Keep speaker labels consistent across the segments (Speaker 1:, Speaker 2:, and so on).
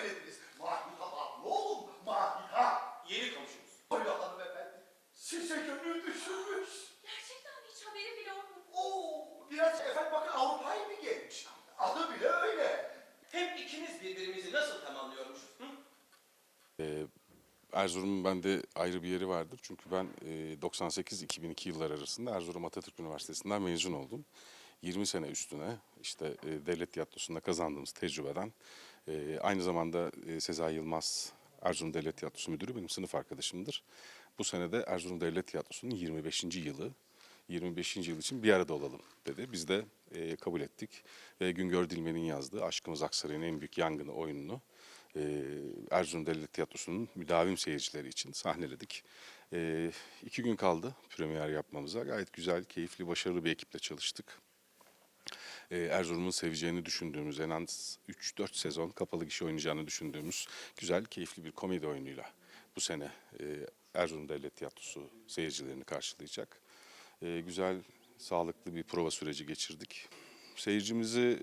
Speaker 1: söylediniz? Mahika var mı oğlum? Mahika. Yeni komşumuz. Öyle hanımefendi. Size gönül düşürmüş.
Speaker 2: Gerçekten hiç haberi bile olmadı.
Speaker 1: Oo, biraz efendim bakın Avrupa'yı mı gelmiş? Adı bile öyle.
Speaker 3: Hep ikimiz birbirimizi nasıl tamamlıyormuşuz? Hı?
Speaker 4: Ee, Erzurum'un bende ayrı bir yeri vardır. Çünkü ben e, 98-2002 yıllar arasında Erzurum Atatürk Üniversitesi'nden mezun oldum. 20 sene üstüne işte e, devlet tiyatrosunda kazandığımız tecrübeden e, aynı zamanda e, Sezai Yılmaz Erzurum Devlet Tiyatrosu Müdürü benim sınıf arkadaşımdır. Bu sene de Erzurum Devlet Tiyatrosu'nun 25. yılı. 25. yıl için bir arada olalım dedi. Biz de e, kabul ettik. Ve Güngör Dilmen'in yazdığı Aşkımız Aksaray'ın en büyük yangını oyununu e, Erzurum Devlet Tiyatrosu'nun müdavim seyircileri için sahneledik. E, iki gün kaldı premier yapmamıza. Gayet güzel, keyifli, başarılı bir ekiple çalıştık. E, Erzurum'un seveceğini düşündüğümüz en az 3-4 sezon kapalı kişi oynayacağını düşündüğümüz güzel, keyifli bir komedi oyunuyla bu sene e, Erzurum Devlet Tiyatrosu seyircilerini karşılayacak. E, güzel, sağlıklı bir prova süreci geçirdik. Seyircimizi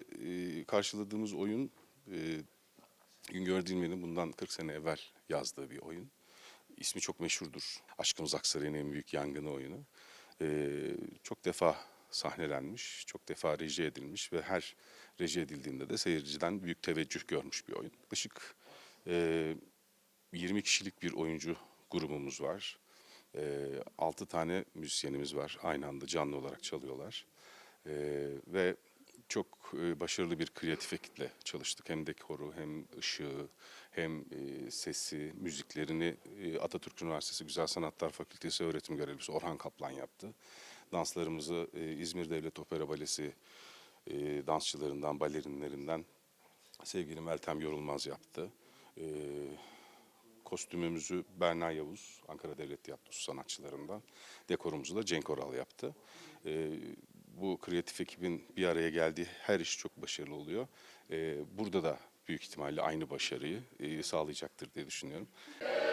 Speaker 4: karşıladığımız oyun e, Güngör Dilmen'in bundan 40 sene evvel yazdığı bir oyun. İsmi çok meşhurdur. Aşkımız Aksaray'ın en büyük yangını oyunu. Ee, çok defa sahnelenmiş, çok defa reji edilmiş ve her reji edildiğinde de seyirciden büyük teveccüh görmüş bir oyun. Yaklaşık e, 20 kişilik bir oyuncu grubumuz var. E, 6 tane müzisyenimiz var. Aynı anda canlı olarak çalıyorlar. E, ve çok e, başarılı bir kreatif ekiple çalıştık. Hem dekoru, hem ışığı, hem e, sesi, müziklerini e, Atatürk Üniversitesi Güzel Sanatlar Fakültesi öğretim görevlisi Orhan Kaplan yaptı. Danslarımızı e, İzmir Devlet Opera Balesi e, dansçılarından, balerinlerinden sevgili Meltem Yorulmaz yaptı. E, kostümümüzü Berna Yavuz, Ankara Devlet Tiyatrosu sanatçılarından. Dekorumuzu da Cenk Oral yaptı. Ee, bu kreatif ekibin bir araya geldiği her iş çok başarılı oluyor. Ee, burada da büyük ihtimalle aynı başarıyı e, sağlayacaktır diye düşünüyorum.
Speaker 5: Ateşli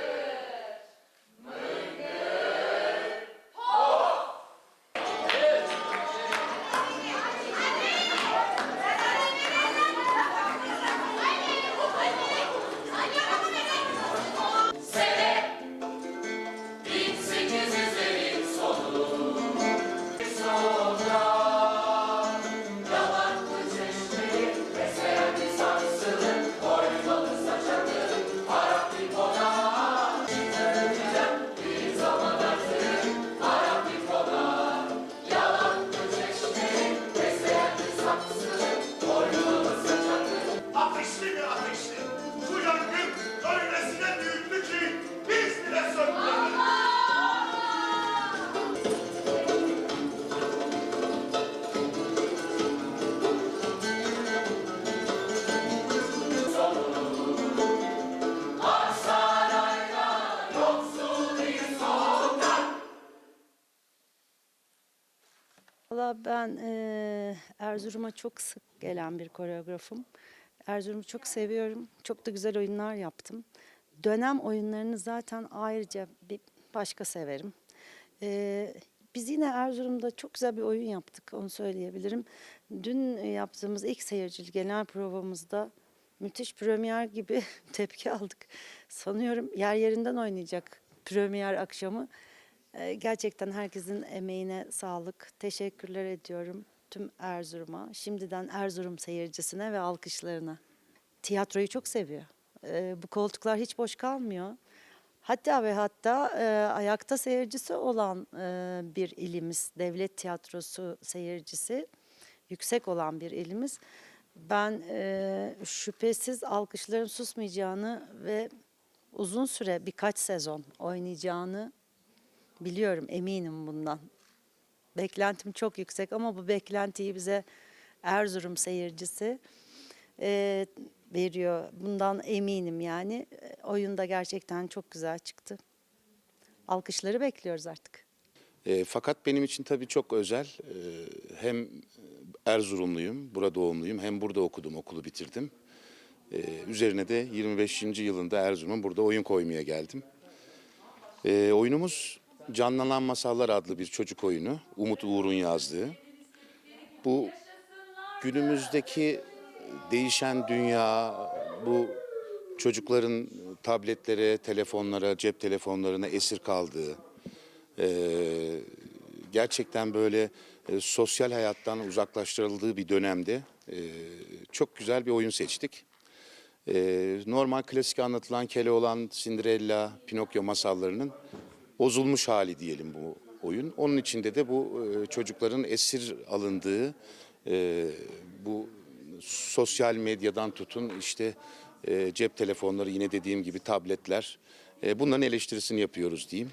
Speaker 6: ben eee, Erzurum'a çok sık gelen bir koreografım. Erzurum'u çok seviyorum. Çok da güzel oyunlar yaptım. Dönem oyunlarını zaten ayrıca bir başka severim. Eee, biz yine Erzurum'da çok güzel bir oyun yaptık, onu söyleyebilirim. Dün yaptığımız ilk seyircili genel provamızda müthiş premier gibi tepki aldık. Sanıyorum yer yerinden oynayacak premier akşamı. Ee, Gerçekten herkesin emeğine sağlık. Teşekkürler ediyorum tüm Erzurum'a. Şimdiden Erzurum seyircisine ve alkışlarına. Tiyatroyu çok seviyor. Ee, Bu koltuklar hiç boş kalmıyor. Hatta ve hatta e, ayakta seyircisi olan e, bir ilimiz, devlet tiyatrosu seyircisi yüksek olan bir ilimiz. Ben e, şüphesiz alkışların susmayacağını ve uzun süre birkaç sezon oynayacağını Biliyorum, eminim bundan. Beklentim çok yüksek ama bu beklentiyi bize Erzurum seyircisi eee, veriyor. Bundan eminim yani. E, Oyun da gerçekten çok güzel çıktı. Alkışları bekliyoruz artık.
Speaker 7: E, fakat benim için tabii çok özel. E, hem Erzurumluyum, burada doğumluyum, hem burada okudum, okulu bitirdim. E, üzerine de 25. yılında Erzurum'a burada oyun koymaya geldim. E, oyunumuz Canlanan Masallar adlı bir çocuk oyunu. Umut Uğur'un yazdığı. Bu günümüzdeki değişen dünya, bu çocukların tabletlere, telefonlara, cep telefonlarına esir kaldığı, e, gerçekten böyle e, sosyal hayattan uzaklaştırıldığı bir dönemde e, çok güzel bir oyun seçtik. Normal klasik anlatılan Keloğlan, Cinderella, Pinokyo masallarının bozulmuş hali diyelim bu oyun. Onun içinde de bu e, çocukların esir alındığı e, bu sosyal medyadan tutun işte e, cep telefonları yine dediğim gibi tabletler bunların eleştirisini yapıyoruz diyeyim.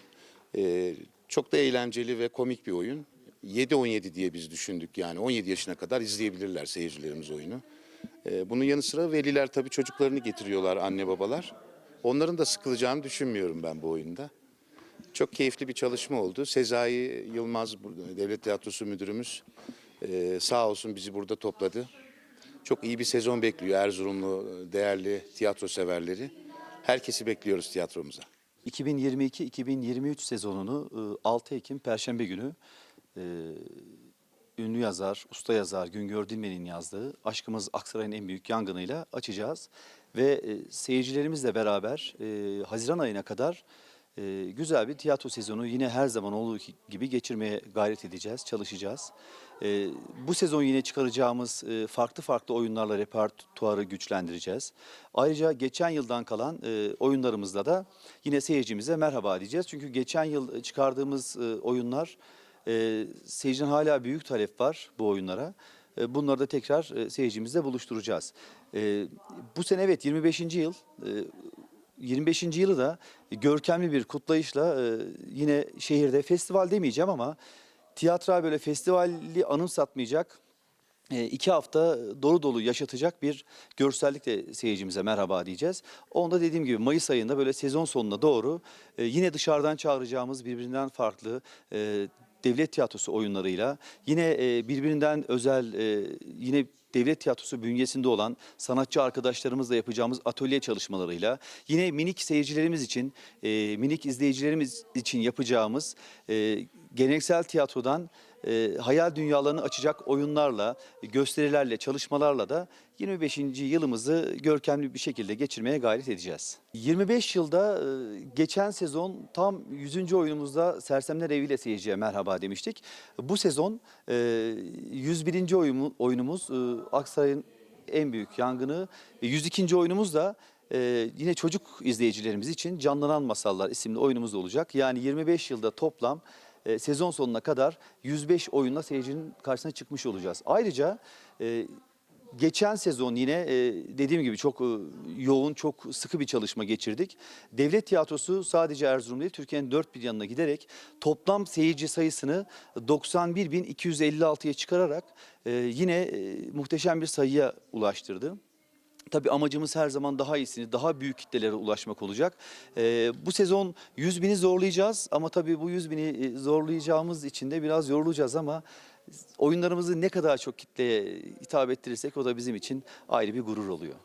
Speaker 7: Çok da eğlenceli ve komik bir oyun. 7-17 diye biz düşündük yani 17 yaşına kadar izleyebilirler seyircilerimiz oyunu. Bunun yanı sıra veliler tabii çocuklarını getiriyorlar anne babalar. Onların da sıkılacağını düşünmüyorum ben bu oyunda. Çok keyifli bir çalışma oldu. Sezai Yılmaz Devlet Tiyatrosu Müdürümüz e, sağ olsun bizi burada topladı. Çok iyi bir sezon bekliyor Erzurumlu değerli tiyatro severleri. Herkesi bekliyoruz tiyatromuza.
Speaker 8: 2022-2023 sezonunu e, 6 Ekim Perşembe günü e, ünlü yazar, usta yazar Güngör Dilmen'in yazdığı Aşkımız Aksaray'ın en büyük yangınıyla açacağız. Ve e, seyircilerimizle beraber e, Haziran ayına kadar e, güzel bir tiyatro sezonu yine her zaman olduğu gibi geçirmeye gayret edeceğiz, çalışacağız. E, bu sezon yine çıkaracağımız e, farklı farklı oyunlarla repertuarı güçlendireceğiz. Ayrıca geçen yıldan kalan e, oyunlarımızla da yine seyircimize merhaba diyeceğiz. Çünkü geçen yıl çıkardığımız e, oyunlar e, seyircinin hala büyük talep var bu oyunlara. E, bunları da tekrar e, seyircimizle buluşturacağız. E, bu sene evet 25. yıl. E, 25. yılı da görkemli bir kutlayışla e, yine şehirde festival demeyeceğim ama tiyatral böyle festivali anımsatmayacak e, iki hafta dolu dolu yaşatacak bir görsellikle seyircimize merhaba diyeceğiz. Onda dediğim gibi Mayıs ayında böyle sezon sonuna doğru e, yine dışarıdan çağıracağımız birbirinden farklı devlet tiyatrosu oyunlarıyla yine e, birbirinden özel e, yine devlet tiyatrosu bünyesinde olan sanatçı arkadaşlarımızla yapacağımız atölye çalışmalarıyla yine minik seyircilerimiz için, e, minik izleyicilerimiz için yapacağımız geleneksel tiyatrodan e, hayal dünyalarını açacak oyunlarla, gösterilerle, çalışmalarla da 25. yılımızı görkemli bir şekilde geçirmeye gayret edeceğiz. 25 yılda e, geçen sezon tam 100. oyunumuzda Sersemler Evi ile seyirciye merhaba demiştik. Bu sezon e, 101. oyunu- oyunumuz e, Aksaray'ın en büyük yangını. E, 102. oyunumuz da e, yine çocuk izleyicilerimiz için Canlanan Masallar isimli oyunumuz olacak. Yani 25 yılda toplam e, sezon sonuna kadar 105 oyunla seyircinin karşısına çıkmış olacağız. Ayrıca e, geçen sezon yine e, dediğim gibi çok yoğun, çok sıkı bir çalışma geçirdik. Devlet tiyatrosu sadece Erzurum değil, Türkiye'nin dört bir yanına giderek toplam seyirci sayısını 91.256'ya çıkararak yine muhteşem bir sayıya ulaştırdı. Tabii amacımız her zaman daha iyisini, daha büyük kitlelere ulaşmak olacak. Ee, bu sezon 100 bini zorlayacağız ama tabii bu 100 bini e, zorlayacağımız için de biraz yorulacağız ama oyunlarımızı ne kadar çok kitleye hitap ettirirsek o da bizim için ayrı bir gurur oluyor.